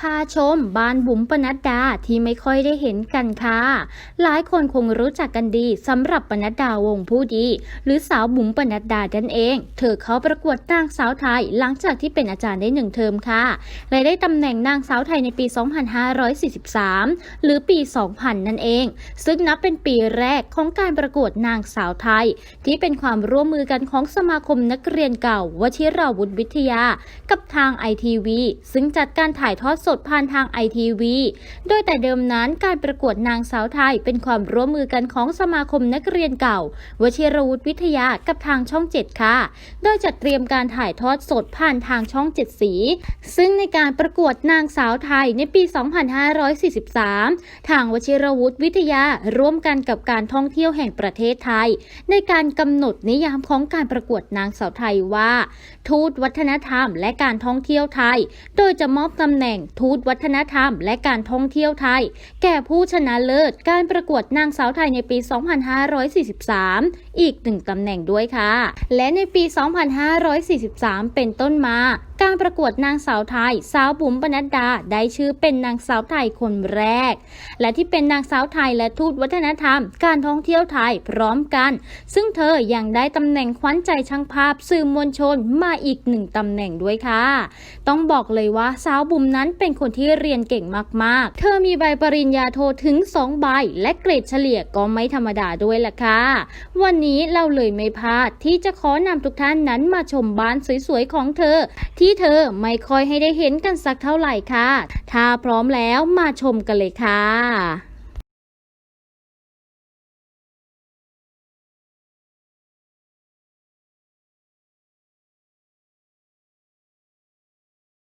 พาชมบ้านบุ๋มปนัดดาที่ไม่ค่อยได้เห็นกันค่ะ หลายคนคงรู้จักกันดีสำหรับปนัดดาวงผู้ดี หรือสาวบุ๋มปนัดดาดันเอง เธอเขาประกวดนางสาวไทย หลังจากที่เป็นอาจารย์ได้หนึ่งเทอมค่ะและได้ตำแหน่งนางสาวไทยในปี 2543 หรือปี 2000 นั่นเอง ซึ่งนับเป็นปีแรกของการประกวดนางสาวไทย ที่เป็นความร่วมมือกันของสมาคมนักเรียนเก่าวชิราวุธวิทยา กับทางไอทีวีซึ่งจัดการถ่ายทอดสดผ่านทางไอทีวีโดยแต่เดิมนั้นการประกวดนางสาวไทยเป็นความร่วมมือกันของสมาคมนักเรียนเก่าวชิรวุฒิวิทยากับทางช่อง 7 ค่ะ โดยจัดเตรียมการถ่ายทอดสดผ่านทางช่อง 7 สี ซึ่งในการประกวดนางสาวไทยในปี 2543 ทางวชิรวุฒิวิทยาร่วมกันกับการท่องเที่ยวแห่งประเทศไทย ในการกำหนดนิยามของการประกวดนางสาวไทยว่า ทูตวัฒนธรรมและการท่องเที่ยวไทย โดยจะมอบตำแหน่งทูตวัฒนธรรม และการท่องเที่ยวไทย แก่ผู้ชนะเลิศ การประกวดนางสาวไทยในปี 2543 อีกหนึ่งตำแหน่งด้วยค่ะ และในปี 2543 เป็นต้นมา การประกวดนางสาวไทย สาวบุ๋มปนัดดาได้ชื่อเป็นนางสาวไทยคนแรก และที่เป็นนางสาวไทยและทูตวัฒนธรรม การท่องเที่ยวไทยพร้อมกัน ซึ่งเธอยังได้ตำแหน่งขวัญใจช่างภาพสื่อมวลชนมาอีกหนึ่งตำแหน่งด้วยค่ะ ต้องบอกเลยว่าสาวบุ๋มนั้นเป็นคนที่เรียนเก่งมากๆ เธอมีใบปริญญาโทถึง 2 ใบ และเกรดเฉลี่ยก็ไม่ธรรมดาด้วยล่ะค่ะ วันนี้เราเลยไม่พลาดที่จะขอนำทุกท่านนั้นมาชมบ้านสวยๆของเธอ ที่เธอไม่ค่อยให้ได้เห็นกันสักเท่าไหร่ค่ะ ถ้าพร้อมแล้วมาชมกันเลยค่ะ